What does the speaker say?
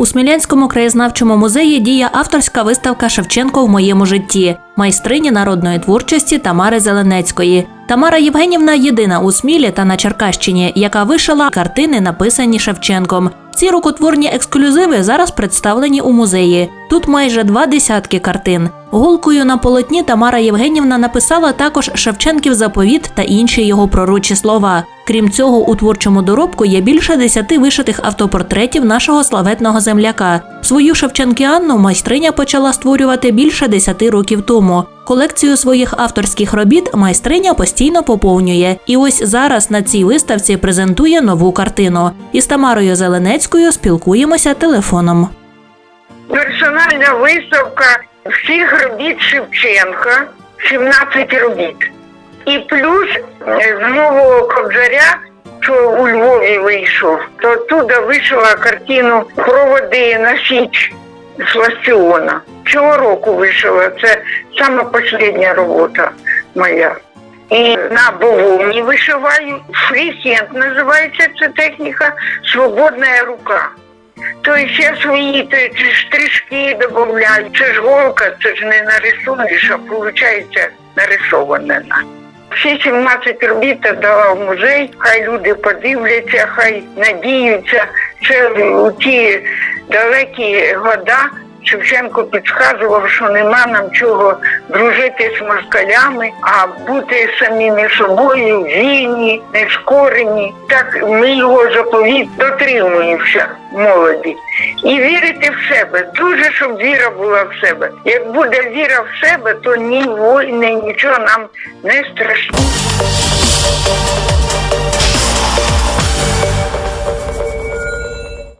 У Смілянському краєзнавчому музеї діє авторська виставка Шевченко в моєму житті майстрині народної творчості Тамари Зеленецької. Тамара Євгенівна єдина у Смілі та на Черкащині, яка вишила картини, написані Шевченком. Ці рукотворні ексклюзиви зараз представлені у музеї. Тут майже два десятки картин. Голкою на полотні Тамара Євгенівна написала також Шевченків заповіт та інші його пророчі слова. Крім цього, у творчому доробку є більше десяти вишитих автопортретів нашого славетного земляка. Свою Шевченкіанну майстриня почала створювати більше десяти років тому. Колекцію своїх авторських робіт майстриня постійно поповнює. І ось зараз на цій виставці презентує нову картину. Із Тамарою Зеленецькою спілкуємося телефоном. Персональна виставка всіх робіт Шевченка, 17 робіт. І плюс е, з нового кобзаря, що у Львові вийшов, то туди вийшла картину Проводи на Січ з Ластіона. Цього року вийшла. Це сама остання робота моя. І на бововні вишиваю. Фрісент називається ця техніка Свободна рука. То ще свої то, штришки додаю. Це ж голка, це ж не нарисуєш, а виходить нарисоване. Всі 17 робіт я дала в музей, хай люди подивляться, хай надіються. Це ті далекі года Шевченко підказував, що нема нам чого дружити з москалями, а бути самими собою, вільні, нескорені. Так ми його заповіт дотримуємося молоді. І вірити в себе. Дуже, щоб віра була в себе. Як буде віра в себе, то ні війни, нічого нам не страшно.